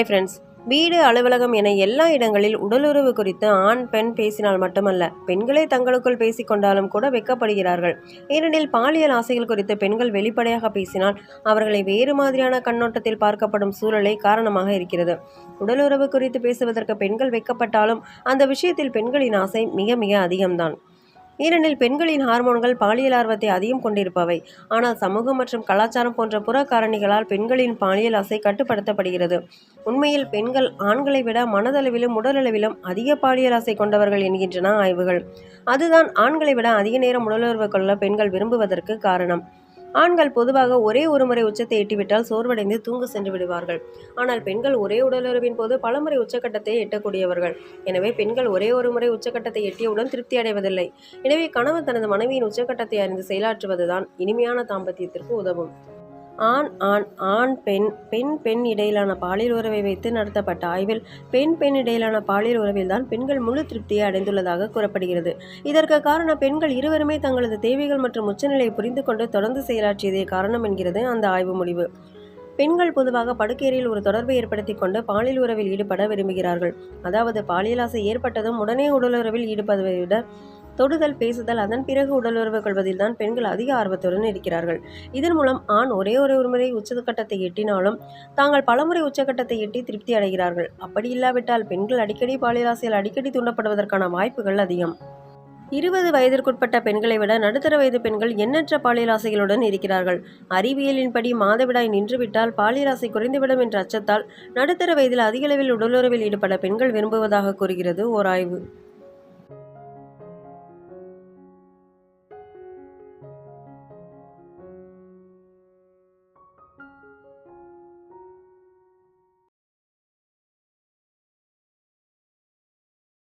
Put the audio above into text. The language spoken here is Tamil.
ஹாய் ஃப்ரெண்ட்ஸ் வீடு அலுவலகம் என எல்லா இடங்களில் உடலுறவு குறித்து ஆண் பெண் பேசினால் மட்டுமல்ல பெண்களே தங்களுக்குள் பேசிக்கொண்டாலும் கூட வெட்கப்படுகிறார்கள் ஏனெனில் பாலியல் ஆசைகள் குறித்து பெண்கள் வெளிப்படையாக பேசினால் அவர்களை வேறு மாதிரியான கண்ணோட்டத்தில் பார்க்கப்படும் சூழலை காரணமாக இருக்கிறது. உடலுறவு குறித்து பேசுவதற்கு பெண்கள் வெக்கப்பட்டாலும் அந்த விஷயத்தில் பெண்களின் ஆசை மிக மிக அதிகம்தான். ஏனெனில் பெண்களின் ஹார்மோன்கள் பாலியல் ஆர்வத்தை அதிகம் கொண்டிருப்பவை. ஆனால் சமூகம் மற்றும் கலாச்சாரம் போன்ற புற காரணிகளால் பெண்களின் பாலியல் ஆசை கட்டுப்படுத்தப்படுகிறது. உண்மையில் பெண்கள் ஆண்களை விட மனதளவிலும் உடலளவிலும் அதிக பாலியல் ஆசை கொண்டவர்கள் என்கின்றன ஆய்வுகள். அதுதான் ஆண்களை விட அதிக நேரம் உடலுறவு கொள்ள பெண்கள் விரும்புவதற்கு காரணம். ஆண்கள் பொதுவாக ஒரே ஒரு முறை உச்சத்தை எட்டிவிட்டால் சோர்வடைந்து தூங்க சென்று விடுவார்கள். ஆனால் பெண்கள் ஒரே உடலுறவின் போது பலமுறை உச்சக்கட்டத்தை எட்டக்கூடியவர்கள். எனவே பெண்கள் ஒரே ஒரு முறை உச்சக்கட்டத்தை எட்டியவுடன் திருப்தி அடைவதில்லை. எனவே கணவன் தனது மனைவியின் உச்சக்கட்டத்தை அறிந்து செயலாற்றுவதுதான் இனிமையான தாம்பத்தியத்திற்கு உதவும். ஆண் ஆண் ஆண் பெண் பெண் பெண் இடையிலான பாலியல் உறவை வைத்து நடத்தப்பட்ட ஆய்வில் பெண் பெண் இடையிலான பாலியல் உறவில்தான் பெண்கள் முழு திருப்தியை அடைந்துள்ளதாக கூறப்படுகிறது. இதற்கு காரணம் பெண்கள் இருவருமே தங்களது தேவைகள் மற்றும் உச்சநிலையை புரிந்து கொண்டு தொடர்ந்து செயலாற்றியதே காரணம் என்கிறது அந்த ஆய்வு முடிவு. பெண்கள் பொதுவாக படுக்கையறையில் ஒரு தொடர்பை ஏற்படுத்தி கொண்டு பாலியல் உறவில் ஈடுபட விரும்புகிறார்கள். அதாவது பாலியல் ஆசை ஏற்பட்டதும் உடனே உடலுறவில் ஈடுபடுவதை விட தொடுதல் பேசுதல் அதன் பிறகு உடலுறவு கொள்வதில் தான் பெண்கள் அதிக ஆர்வத்துடன் இருக்கிறார்கள். இதன் மூலம் ஆண் ஒரே ஒரே ஒரு முறை உச்சகட்டத்தை எட்டினாலும் தாங்கள் பலமுறை உச்சகட்டத்தை எட்டி திருப்தி அடைகிறார்கள். அப்படி இல்லாவிட்டால் பெண்கள் அடிக்கடி பாலியலாசையில் அடிக்கடி தூண்டப்படுவதற்கான வாய்ப்புகள் அதிகம். இருபது வயதிற்குட்பட்ட பெண்களை விட நடுத்தர வயது பெண்கள் எண்ணற்ற பாலியலாசைகளுடன் இருக்கிறார்கள். அறிவியலின்படி மாதவிடாய் நின்றுவிட்டால் பாலியலாசை குறைந்துவிடும் என்ற அச்சத்தால் நடுத்தர வயதில் அதிகளவில் உடலுறவில் ஈடுபட பெண்கள் விரும்புவதாக கூறுகிறது ஓர் ஆய்வு